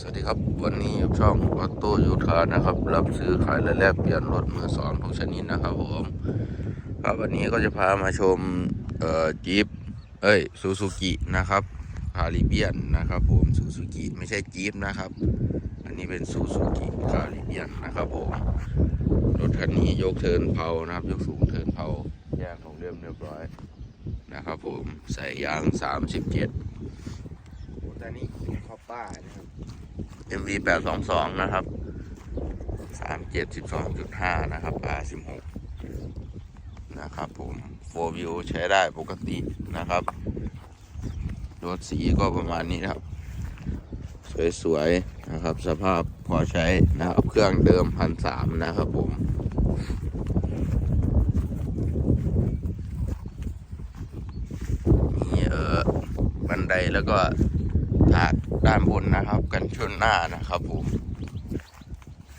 สวัสดีครับ วันนี้อยู่ช่องออโต้ยูทานะครับ รับซื้อขายและแลกเปลี่ยนรถมือสองทุกชนิดนะครับผมครับวันนี้ก็จะพามาชมเอ่อจีปเอ้ยซูซูกินะครับคาริเบียนนะครับ ผมซูซูกิไม่ใช่จีปนะครับ อันนี้เป็นซูซูกิคาริเบียนนะครับผมรถคันนี้ยกเทินเผานะครับ ยกสูงเทินเผาแยกของเรียบเรียบร้อยนะครับ ผมใส่ยาง 37ตอนนี้ ป้านะครับ MV แปดสองสองนะครับสามเจ็ดสิบสองจุดห้านะครับ R สิบหกนะครับผมโฟวิวใช้ได้ปกตินะครับรถสีก็ประมาณนี้นะครับ สวยๆนะครับ สภาพพอใช้นะครับ เครื่องเดิมพันสามนะครับผมมีเออบันไดแล้วก็ ถากด้านบนนะครับ กันชนหน้านะครับผม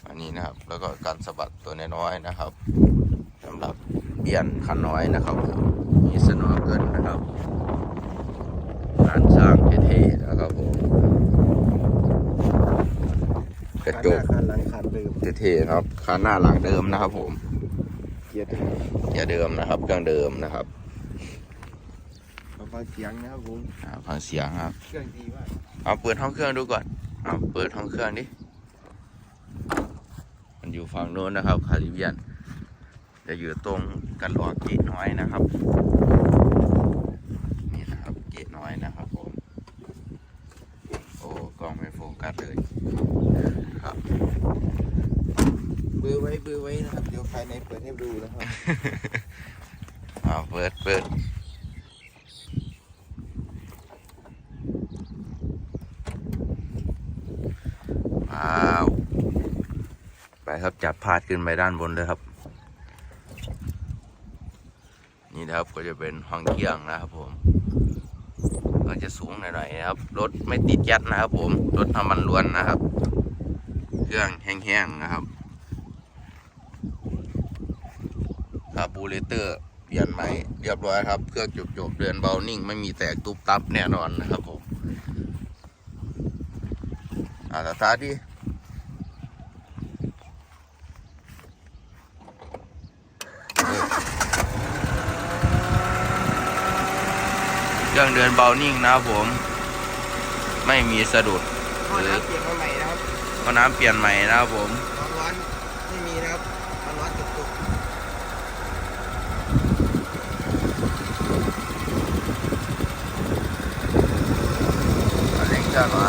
อันนี้นะครับแล้วก็การสะบัดตัวน้อยๆนะครับสำหรับเบียนคันน้อยนะครับผมมีสนอเกินนะครับการสร้างเท่ๆนะครับผมกระจกคันหน้าคันหลังคันเดิมเท่ๆครับคันหน้าหลังเดิมนะครับผมเกียร์เดิมเกียร์เดิมนะครับเครื่องเดิมนะครับมา ฟังเสียงนะครับผมอ่าฟังเสียงครับ เครื่องดีมากเอาเปิดห้องเครื่องดูก่อนเอาเปิดห้องเครื่องดิ มันอยู่ฝั่งโน้นนะครับคาริเบียน จะอยู่ตรงกันหลอกเกตน้อยนะครับ นี่นะครับเกตน้อยนะครับผม โอ้กล้องไม่โฟกัสเลยครับ เบอร์ไว้เบอร์ไว้นะครับ เดี๋ยวภายในเปิดให้ดูนะครับเอาเปิดเปิด ว้าว ไปครับจับพาดขึ้นไปด้านบนเลยครับ นี่นะครับก็จะเป็นห้องเที่ยงนะครับผมก็จะสูงหน่อยๆนะครับรถไม่ติดยัดนะครับผมรถน้ำมันล้วนนะครับ เครื่องแห้งๆนะครับคาบูเรเตอร์เปลี่ยนใหม่เรียบร้อยครับ เครื่องจบๆเดือนเบานิ่ง ไม่มีแตกตุบตับแน่นอนนะครับผมอ่าสตาร์ทดิ เครื่องเดือนเบานิ่งนะครับผม ไม่มีสะดุดท่อน้ำเปลี่ยนมาใหม่นะครับก็น้ำเปลี่ยนใหม่นะครับผมความร้อนไม่มีนะครับความร้อนตุกเล็กจะมา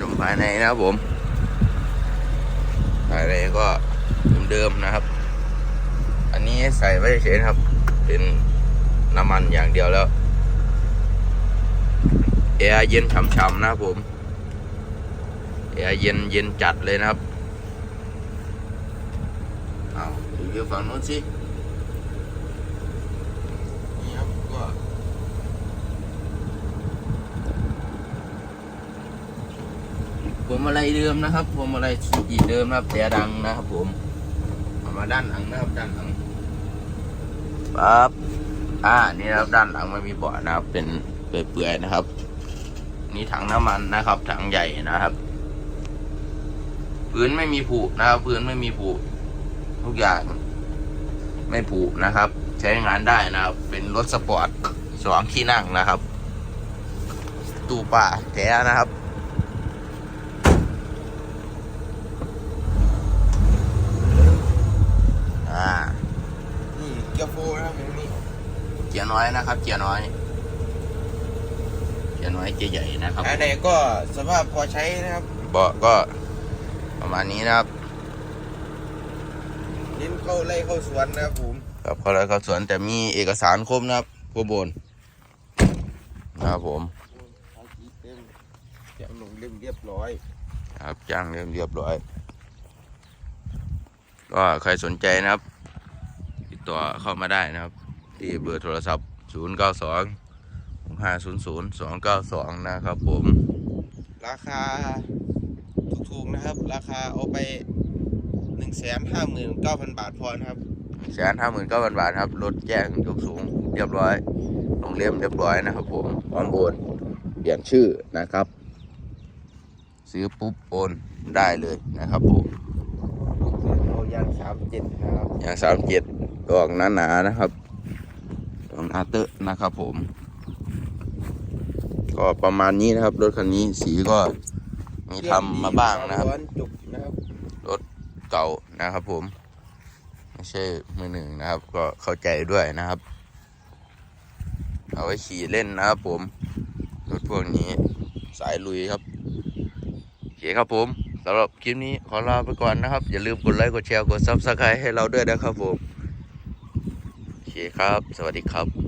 ชมภายในนะครับผมภายในก็เดิมๆนะครับ อันนี้ใส่ไว้เฉยครับ เป็นน้ำมันอย่างเดียวแล้วแอร์เย็นฉ่ำๆนะครับผมแอร์เย็นเย็นจัดเลยนะครับ เอารีวิวฝั่งโน้นสิ นี่ครับก็ ผมอะไรเดิมนะครับผมอะไรสุกิเดิมนะครับแต่ดังนะครับผมเอามาด้านหลังนะครับด้านหลังปั๊บอ่านี่นะครับด้านหลังไม่มีเบาะนะครับ เป็นเปื่อยๆนะครับ นี่ถังน้ำมันนะครับ ถังใหญ่นะครับพื้นไม่มีผุนะครับพื้นไม่มีผุทุกอย่าง ไม่ผุนะครับ ใช้งานได้นะครับ เป็นรถสปอร์ตสองที่นั่งนะครับ ตู้ป่าแท้นะครับ อ่าๆนี่เกียร์โฟร์นะครับอย่างนี้เกียร์น้อยนะครับ เกียร์น้อย เกียร์น้อยเกียร์ใหญ่นะครับภายในก็สภาพพอใช้นะครับเบาะก็ประมาณนี้นะครับเน้นเข้าไล่เข้าสวนนะครับผมครับเขาเลยเขาสวนแต่มีเอกสารครบนะครับครบบนนะครับผมเอาสีเต็มเสียงลงเล่มเรียบร้อย ครับจ้างเรียบเรียบร้อย ก็ใครสนใจนะครับ ติดต่อเข้ามาได้นะครับ ที่เบอร์โทรศัพท์ 0 9 2 5 0 0 2 9 2 นะครับผม ราคาถูกๆนะครับ ราคาเอาไปหนึ่งแสนห้าหมื่นเก้าพันบาทพอนะครับแสนห้าหมื่นเก้าพันบาทครับรถแจ้งยกสูง เรียบร้อยลงเลี่ยมเรียบร้อยนะครับผมพร้อมโอนเปลี่ยนชื่อนะครับ ซื้อปุ๊บโอนได้เลยนะครับผม เอายันสามเจ็ดครับอย่างสามเจ็ดดอกหนาๆนะครับดอกหนาเตอะนะครับผม ก็ประมาณนี้นะครับ รถคันนี้สีก็มีทำมาบ้างนะครับร้อนจุกนะครับเก่านะครับผม ไม่ใช่มือหนึ่งนะครับ ก็เข้าใจด้วยนะครับ เอาไว้ขี่เล่นนะครับผม รถพวกนี้สายลุยครับโอเคครับผม สำหรับคลิปนี้ขอลาไปก่อนนะครับ อย่าลืมกดไลค์กดแชร์กดซับสไครต์ให้เราด้วยนะครับผมโอเคครับ สวัสดีครับ